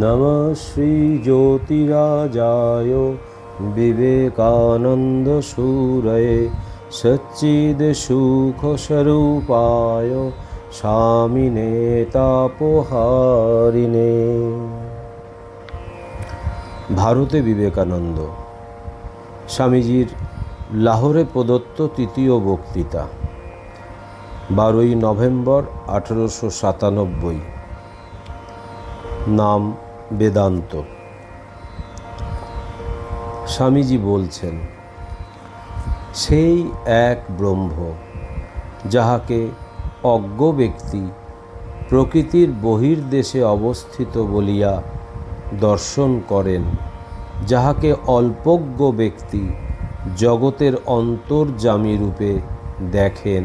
নমঃ শ্রীজ্যোতিরাজায় বিবেকানন্দসূরয়ে সচ্চিদসুখস্বরূপায় স্বামিনে তাপহারিণে ভারতে বিবেকানন্দ। স্বামীজির লাহোরে প্রদত্ত তৃতীয় বক্তৃতা। বারোই নভেম্বর আঠেরোশো সাতানব্বই। নাম বেদান্ত। স্বামীজি বলছেন, সেই এক ব্রহ্ম যাহাকে অজ্ঞ ব্যক্তি প্রকৃতির বহির্দেশে অবস্থিত বলিয়া দর্শন করেন, যাহাকে অল্পজ্ঞ ব্যক্তি জগতের অন্তর্জামী রূপে দেখেন।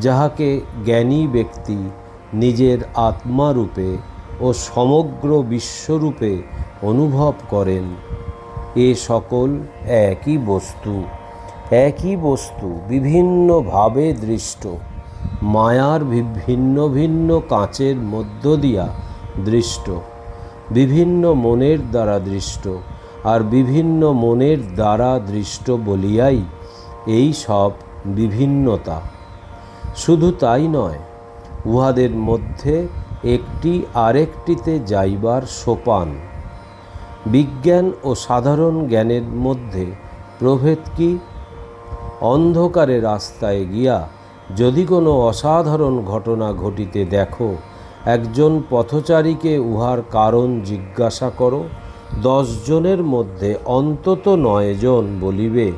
যাহাকে জ্ঞানী ব্যক্তি নিজের আত্মারূপে ও সমগ্র বিশ্বরূপে অনুভব করেন, এ সকল একই বস্তু। একই বস্তু বিভিন্নভাবে দৃষ্ট। মায়ার ভিন্ন ভিন্ন কাঁচের মধ্য দিয়া দৃষ্ট। বিভিন্ন মনের দ্বারা দৃষ্ট আর বিভিন্ন মনের দ্বারা দৃষ্ট বলিয়াই এই সব বিভিন্নতা। শুধু তাই নয়, উহাদের মধ্যে একটি আরেকটিতে যাইবার সোপান। বিজ্ঞান ও সাধারণ জ্ঞানের মধ্যে প্রভেদ কি? অন্ধকারে রাস্তায় গিয়া যদি কোনো অসাধারণ ঘটনা ঘটিতে দেখো, একজন পথচারীকে উহার কারণ জিজ্ঞাসা করো, দশজনের মধ্যে অন্তত নয়জন বলিবে,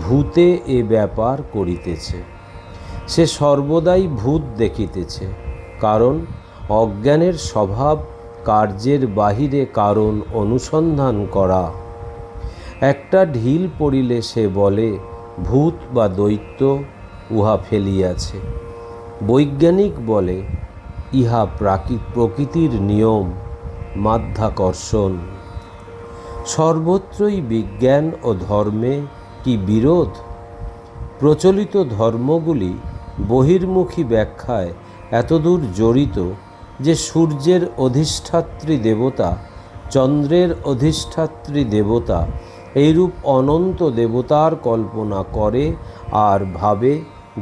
ভূতে এ ব্যাপার করিতেছে। সে সর্বদাই ভূত দেখিতেছে, কারণ অজ্ঞানের স্বভাব কার্যের বাহিরে কারণ অনুসন্ধান করা। একটা ঢিল পড়িলে সে বলে, ভূত বা দৈত্য উহা ফেলিয়াছে। বৈজ্ঞানিক বলে, ইহা প্রাকৃ, প্রকৃতির নিয়ম, মাধ্যাকর্ষণ। সর্বত্রই বিজ্ঞান ও ধর্মে কি বিরোধ? প্রচলিত ধর্মগুলি বহির্মুখী ব্যাখ্যায় এতদূর জড়িত যে সূর্যের অধিষ্ঠাত্রী দেবতা, চন্দ্রের অধিষ্ঠাত্রী দেবতা এইরূপ অনন্ত দেবতার কল্পনা করে আর ভাবে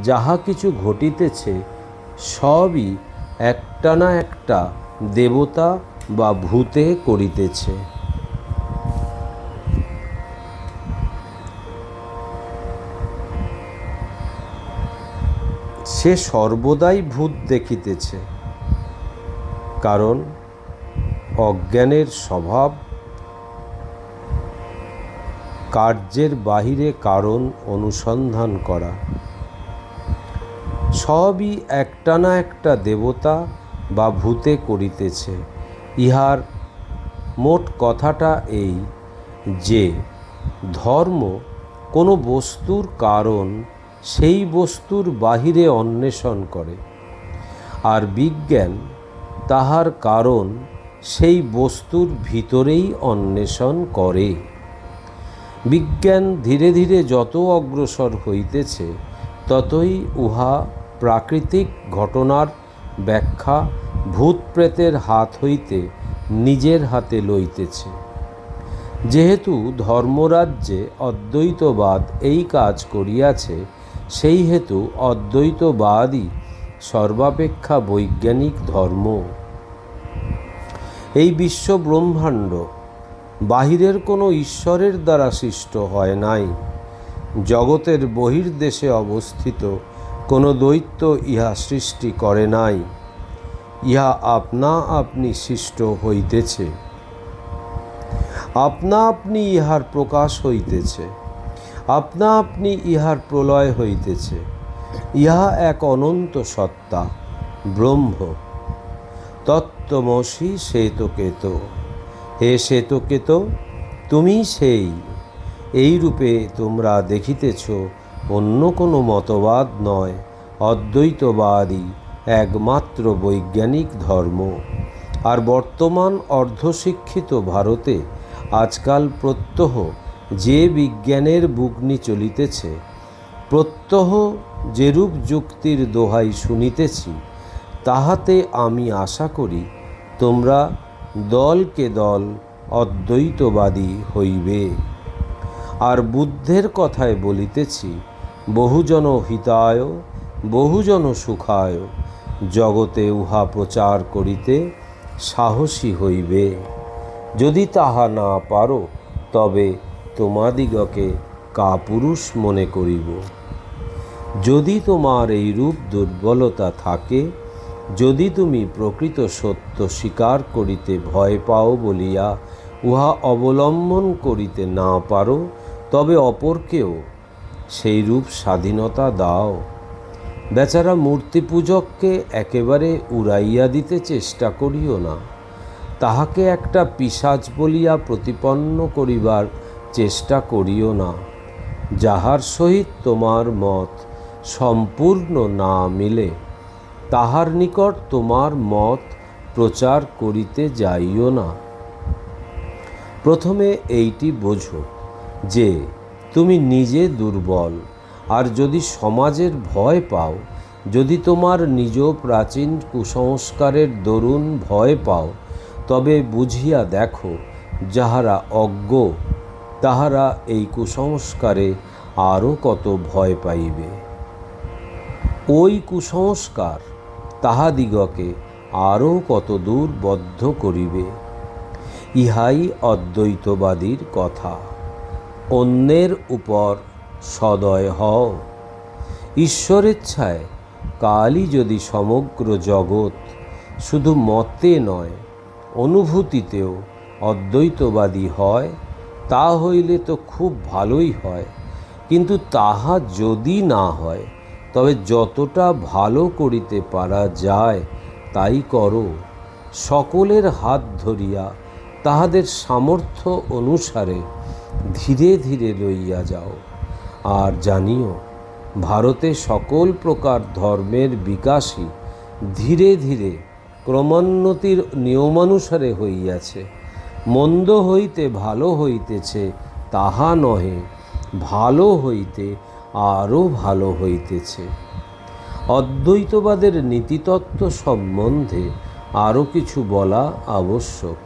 যাহা কিছু ঘটিতেছে সবই একটা না একটা দেবতা বা ভূতে করিতেছে। সে সর্বদাই ভূত দেখিতেছে। কারণ অজ্ঞানের স্বভাব কার্যের বাহিরে কারণ অনুসন্ধান করা। সবই একটা না একটা দেবতা বা ভূতে করিতেছে। ইহার মোট কথাটা এই যে, ধর্ম কোনো বস্তুর কারণ সেই বস্তুর বাহিরে অন্বেষণ করে। আর বিজ্ঞান তাহার কারণ সেই বস্তুর ভিতরেই অন্বেষণ করে। বিজ্ঞান ধীরে ধীরে যত অগ্রসর হইতেছে, ততই উহা প্রাকৃতিক ঘটনার ব্যাখ্যা ভূত প্রেতের হাত হইতে নিজের হাতে লইতেছে। যেহেতু ধর্মরাজ্যে অদ্বৈতবাদ এই কাজ করিয়াছে সেই হেতু অদ্বৈতবাদই সর্বাপেক্ষা বৈজ্ঞানিক ধর্ম। এই বিশ্ব ব্রহ্মাণ্ড বাহিরের কোনো ঈশ্বরের দ্বারা সৃষ্ট হয় নাই। জগতের বহির্দেশে অবস্থিত কোনো দৈত্য ইহা সৃষ্টি করে নাই। ইহা আপনা আপনি সৃষ্ট হইতেছে। আপনা আপনি ইহার প্রকাশ হইতেছে। আপনা আপনি ইহার প্রলয় হইতেছে। ইহা এক অনন্ত সত্তা, ব্রহ্ম। তত্ত্বমসি শ্বেতকেত। হে শ্বেতকেত, তুমি সেই। এই রূপে তোমরা দেখিতেছ, অন্য কোনো মতবাদ নয়, অদ্বৈতবাদই একমাত্র বৈজ্ঞানিক ধর্ম। আর বর্তমান অর্ধশিক্ষিত ভারতে আজকাল প্রত্যহ যে বিজ্ঞানের বুগ্নি চলিতেছে, প্রত্যহ যেরূপ যুক্তির দোহাই শুনিতেছি, তাহাতে আমি আশা করি তোমরা দলকে দল অদ্বৈতবাদী হইবে। আর বুদ্ধের কথায় বলিতেছি, বহুজন হিতায়, বহুজন সুখায়, জগতে উহা প্রচার করিতে সাহসী হইবে। যদি তাহা না পারো, তবে তোমাদিগকে কাপুরুষ মনে করিব। যদি তোমার এই রূপ দুর্বলতা থাকে, যদি তুমি প্রকৃত সত্য স্বীকার করিতে ভয় পাও বলিয়া উহা অবলম্বন করিতে না পারো, তবে অপরকেও সেই রূপ স্বাধীনতা দাও। বেচারা মূর্তি পূজককে একেবারে উড়াইয়া দিতে চেষ্টা করিও না। তাহাকে একটা পিসাজ বলিয়া প্রতিপন্ন করিবার চেষ্টা করিও না। যাহার সহিত তোমার মত সম্পূর্ণ না মিলে, তাহার নিকট তোমার মত প্রচার করিতে যাইও না। প্রথমে এইটি বোঝো যে, তুমি নিজে দুর্বল, আর যদি সমাজের ভয় পাও, যদি তোমার নিজ প্রাচীন কুসংস্কারের দরুন ভয় পাও, তবে বুঝিয়া দেখো, যাহারা অজ্ঞ তাহারা এই কুসংস্কারে আরও কত ভয় পাইবে। ওই কুসংস্কার তাহাদিগকে আরও কত দূর বদ্ধ করিবে। ইহাই অদ্বৈতবাদীর কথা। অন্যের উপর সদয় হও। ঈশ্বরেচ্ছায় কালই যদি সমগ্র জগৎ শুধু মতে নয়, অনুভূতিতেও অদ্বৈতবাদী হয় তা হইলে তো খুব ভালোই হয়। কিন্তু তাহা যদি না হয়, তবে যতটা ভালো করিতে পারা যায়, তাই করো। সকলের হাত ধরিয়া তাহাদের সামর্থ্য অনুসারে ধীরে ধীরে লইয়া যাও। আর জানিও, ভারতে সকল প্রকার ধর্মের বিকাশই ধীরে ধীরে ক্রমোন্নতির নিয়মানুসারে হইয়াছে। মন্দ হইতে ভালো হইতেছে, তাহা নহে, ভালো হইতে আরও ভালো হইতেছে। অদ্বৈতবাদের নীতিতত্ত্ব সম্বন্ধে আরও কিছু বলা আবশ্যক।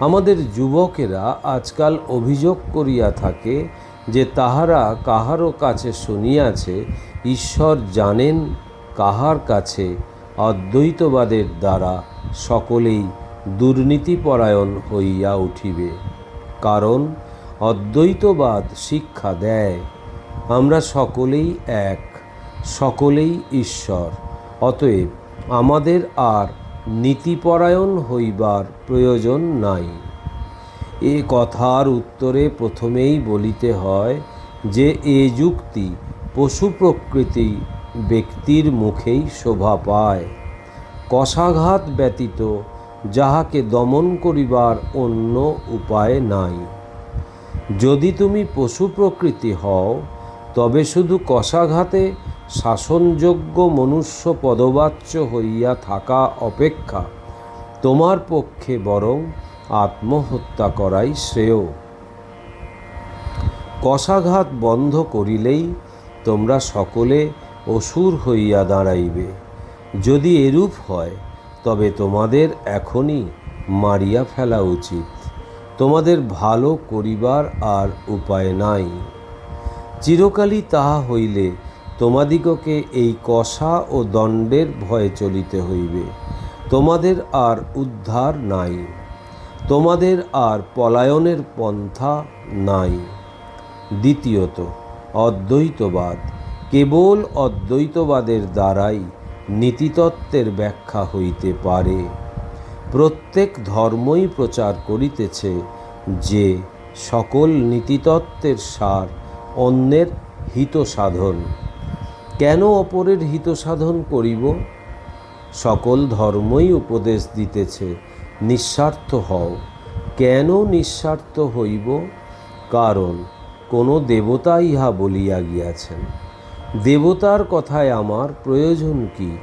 আমাদের যুবকেরা আজকাল অভিযোগ করিয়া থাকে যে তাহারা কাহারও কাছে শুনিয়াছে, ঈশ্বর জানেন কাহার কাছে অদ্বৈতবাদের দ্বারা সকলেই দুর্নীতিপরায়ণ হইয়া উঠিবে, কারণ অদ্বৈতবাদ শিক্ষা দেয়। আমরা সকলেই এক, সকলেই ঈশ্বর, অতএব আমাদের আর নীতিপরায়ণ হইবার প্রয়োজন নাই। এ কথার উত্তরে প্রথমেই বলিতে হয় যে, এ যুক্তি পশু প্রকৃতি ব্যক্তির মুখেই শোভা পায়। কষাঘাত ব্যতীত যাহাকে দমন করিবার অন্য উপায় নাই। যদি তুমি পশু প্রকৃতি হও, তবে শুধু কষাঘাতে শাসনযোগ্য মনুষ্য পদবাচ্য হইয়া থাকা অপেক্ষা তোমার পক্ষে বরং আত্মহত্যা করাই শ্রেয়। কষাঘাত বন্ধ করিলেই তোমরা সকলে অসুর হইয়া দাঁড়াইবে। যদি এরূপ হয় তবে তোমাদের এখনই মারিয়া ফেলা উচিত। তোমাদের ভালো করিবার আর উপায় নাই। চিরকালই তাহা হইলে তোমাদিগকে এই কষা ও দণ্ডের ভয়ে চলিতে হইবে। তোমাদের আর উদ্ধার নাই। তোমাদের আর পলায়নের পন্থা নাই। দ্বিতীয়ত, অদ্বৈতবাদ। কেবল অদ্বৈতবাদের দ্বারাই নীতিতত্ত্বের ব্যাখ্যা হইতে পারে। প্রত্যেক ধর্মই প্রচার করিতেছে যে সকল নীতিতত্ত্বের সার অন্যের হিত সাধন কেন অপরের হিত সাধন করিব? সকল ধর্মই উপদেশ দিতেছে, নিঃস্বার্থ হও। কেন নিঃস্বার্থ হইব? কারণ কোনো দেবতা ইহা বলিয়া গিয়াছেন। দেবতার কথায় আমার প্রয়োজন কি?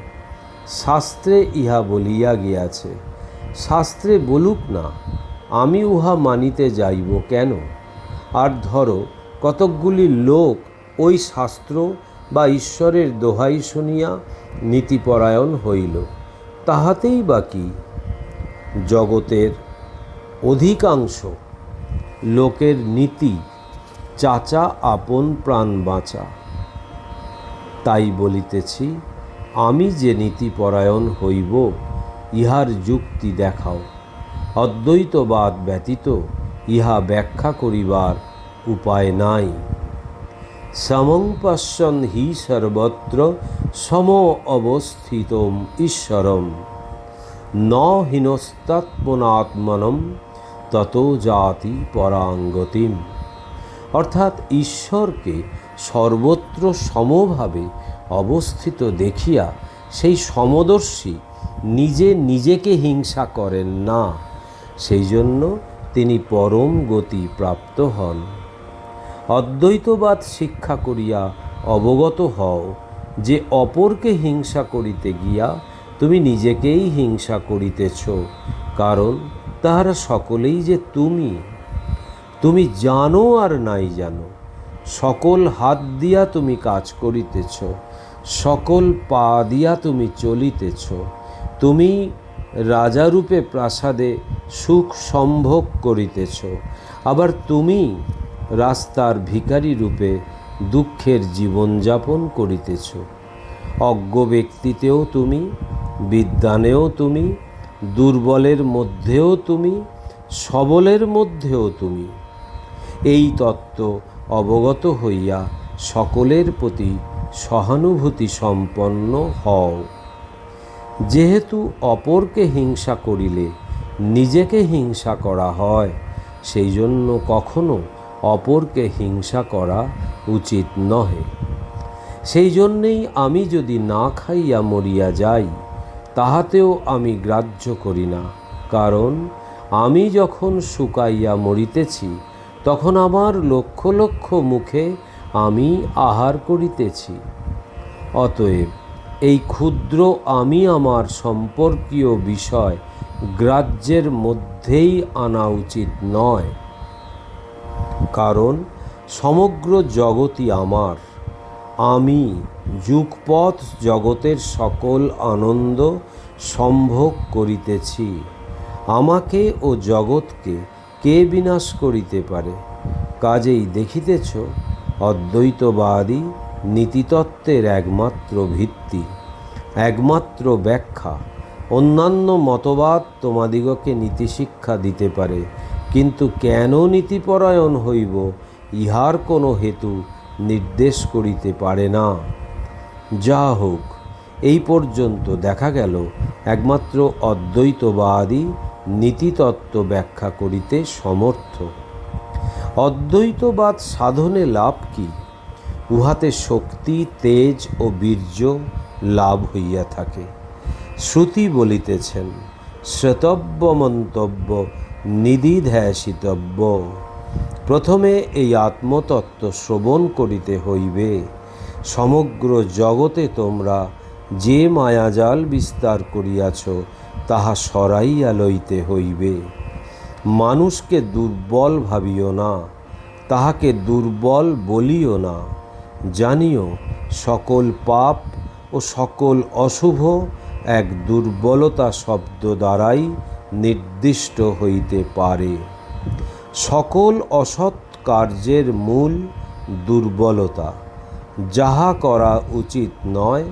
শাস্ত্রে ইহা বলিয়া গিয়াছে। শাস্ত্রে বলুক না, আমি উহা মানিতে যাইব কেন? আর ধরো, কতকগুলি লোক ওই শাস্ত্র বা ঈশ্বরের দোহাই শুনিয়া নীতিপরায়ণ হইল, তাহাতেই বাকি জগতের অধিকাংশ লোকের নীতি চাচা আপন প্রাণ বাঁচা। তাই বলিতেছি, আমি যে নীতিপরায়ণ হইব, ইহার যুক্তি দেখাও। অদ্বৈতবাদ ব্যতীত ইহা ব্যাখ্যা করিবার উপায় নাই। সমং হি সর্বত্র সম অবস্থিত ঈশ্বরম। ন হীনস্তাত্মনাত্মনম তত জাতি পরাঙ্গতিম। অর্থাৎ ঈশ্বরকে সর্বত্র সমভাবে অবস্থিত দেখিয়া সেই সমদর্শী নিজে নিজেকে হিংসা করেন না সেই জন্য তিনি পরম গতি প্রাপ্ত হন। অদ্বৈতবাদ শিক্ষা করিয়া অবগত হও যে অপরকে হিংসা করিতে গিয়া তুমি নিজেকেই হিংসা করিতেছ, কারণ তাহারা সকলেই যে তুমি। তুমি জানো আর নাই জানো সকল হাত দিয়া তুমি কাজ করিতেছ, সকল পা দিয়া তুমি চলিতেছ। তুমি রাজারূপে প্রাসাদে সুখ সম্ভোগ করিতেছ, আবার তুমি রাস্তার ভিখারি রূপে দুঃখের জীবনযাপন করিতেছ। অজ্ঞ ব্যক্তিতেও তুমি বিদ্যানেও তুমি, দুর্বলের মধ্যেও তুমি, সবলের মধ্যেও তুমি। এই তত্ত্ব অবগত হইয়া সকলের প্রতি সহানুভূতি সম্পন্ন হও। যেহেতু অপরকে হিংসা করিলে নিজেকে হিংসা করা হয় সেই জন্য কখনো অপরকে হিংসা করা উচিত নহে। সেই জন্যেই আমি যদি না খাইয়া মরিয়া যাই, তাহাতেও আমি গ্রাহ্য করি না, কারণ আমি যখন শুকাইয়া মরিতেছি তখন আমার লক্ষ লক্ষ মুখে আমি আহার করিতেছি। অতএব এই ক্ষুদ্র আমি আমার সম্পর্কীয় বিষয় গ্রাহ্যের মধ্যেই আনা উচিত নয়। কারণ সমগ্র জগতই আমার। আমি যুগপথ জগতের সকল আনন্দ সম্ভোগ করিতেছি। আমাকে ও জগৎকে কে বিনাশ করিতে পারে? কাজেই দেখিতেছ, অদ্বৈতবাদী নীতিতত্ত্বের একমাত্র ভিত্তি, একমাত্র ব্যাখ্যা। অন্যান্য মতবাদ তোমাদিগকে নীতিশিক্ষা দিতে পারে, কিন্তু কেন নীতিপরায়ণ হইব, ইহার কোনো হেতু নির্দেশ করিতে পারে না। যা হোক, এই পর্যন্ত দেখা গেল, একমাত্র অদ্বৈতবাদী নীতিতত্ত্ব ব্যাখ্যা করিতে সমর্থ। অদ্বৈতবাদ সাধনে লাভ কি? উহাতে শক্তি, তেজ ও বীর্য লাভ হইয়া থাকে। শ্রুতি বলিতেছেন শ্রেতব্য মন্তব্য নিদিধ্যাসিতব্য প্রথমে এই আত্মতত্ত্ব শ্রবণ করিতে হইবে। সমগ্র জগতে তোমরা যে মায়াজাল বিস্তার করিয়াছ তাহা সরাইয়া লইতে হইবে। মানুষকে দুর্বল ভাবিও না, তাহাকে দুর্বল বলিও না। জানিও, সকল পাপ ও সকল অশুভ এক দুর্বলতা শব্দ দ্বারাই নির্দিষ্ট হইতে পারে। সকল অসৎ কার্যের মূল দুর্বলতা। যাহা করা উচিত নয়,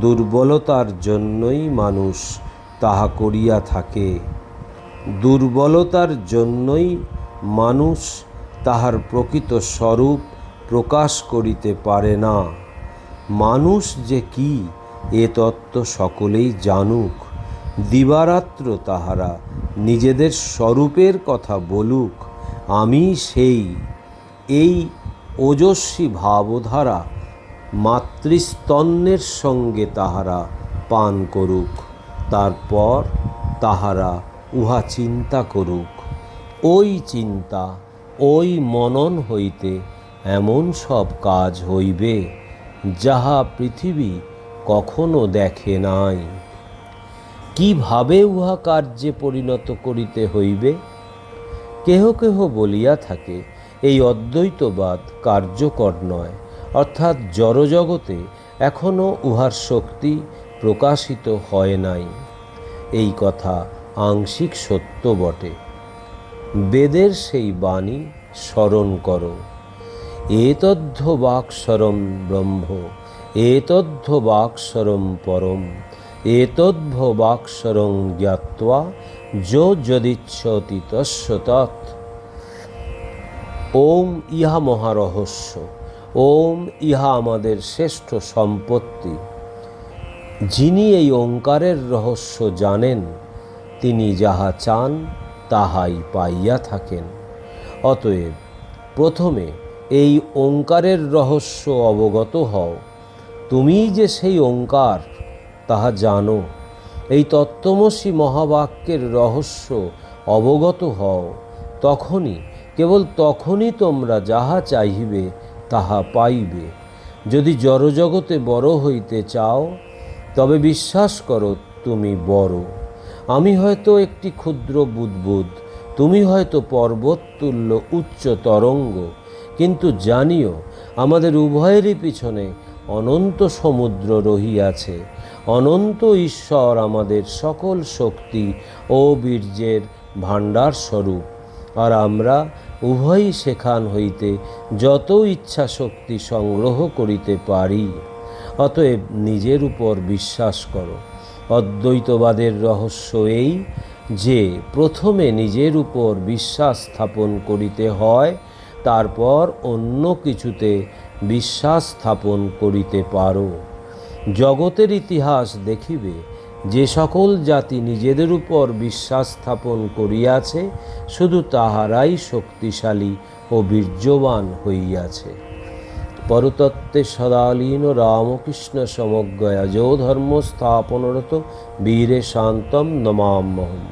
দুর্বলতার জন্যই মানুষ তাহা করিয়া থাকে। দুর্বলতার জন্যই মানুষ তাহার প্রকৃত স্বরূপ প্রকাশ করিতে পারে না। মানুষ যে কি, এ তত্ত্ব সকলেই জানুক। দিবারাত্র তাহারা নিজেদের স্বরূপের কথা বলুক, আমি সেই। এই ওজস্বী ভাবধারা মাতৃস্তন্যের সঙ্গে তাহারা পান করুক। তারপর তাহারা উহা চিন্তা করুক। ওই চিন্তা, ওই মনন হইতে এমন সব কাজ হইবে, যাহা পৃথিবী কখনো দেখে নাই। কীভাবে উহা কার্যে পরিণত করিতে হইবে? কেহ কেহ বলিয়া থাকে, এই অদ্বৈতবাদ কার্যকর নয়, অর্থাৎ জড়জগতে এখনও উহার শক্তি প্রকাশিত হয় নাই। এই কথা আংশিক সত্য বটে। বেদের সেই বাণী স্মরণ করো। এতদ্ধ বাক্সরম ব্রহ্ম এতদ্ধ বাক্সরম পরম এতদ্ভ বাক্সরং জ্ঞাত্বা যো যদিচ্ছতি তস্য তৎ ওম ইহা মহারহস্য, ওম ইহা আমাদের শ্রেষ্ঠ সম্পত্তি। যিনি এই ওঙ্কারের রহস্য জানেন, তিনি যাহা চান, তাহাই পাইয়া থাকেন। অতএব প্রথমে এই ওঙ্কারের রহস্য অবগত হও। তুমি যে সেই ওঙ্কার তাহা জানো। এই তত্ত্বমসী মহাবাক্যের রহস্য অবগত হও। তখনই, কেবল তখনই তোমরা যাহা চাহিবে, তাহা পাইবে। যদি জড়জগতে বড় হইতে চাও তবে বিশ্বাস করো, তুমি বড়। আমি হয়তো একটি ক্ষুদ্র বুদ্বুদ, তুমি হয়তো পর্বততুল্য উচ্চ তরঙ্গ। কিন্তু জানিও, আমাদের উভয়েরই পিছনে অনন্ত সমুদ্র রহিয়াছে। অনন্ত ঈশ্বর আমাদের সকল শক্তি ও বীর্যের ভাণ্ডার স্বরূপ। আর আমরা উভয়ই সেখান হইতে যত ইচ্ছা শক্তি সংগ্রহ করিতে পারি। অতএব নিজের উপর বিশ্বাস করো। অদ্বৈতবাদের রহস্য এই যে, প্রথমে নিজের উপর বিশ্বাস স্থাপন করিতে হয়, তারপর অন্য কিছুতে বিশ্বাস স্থাপন করিতে পারো। জগতের ইতিহাস দেখিবে, যে সকল জাতি নিজেদের উপর বিশ্বাস স্থাপন করিয়াছে, শুধু তাহারাই শক্তিশালী ও বীর্যবান হইয়াছে। পরতত্ত্বে সদালীন রামকৃষ্ণ সমজ্ঞয়া যো ধর্ম স্থাপনরত বীরে শান্তম নমাম্যহম।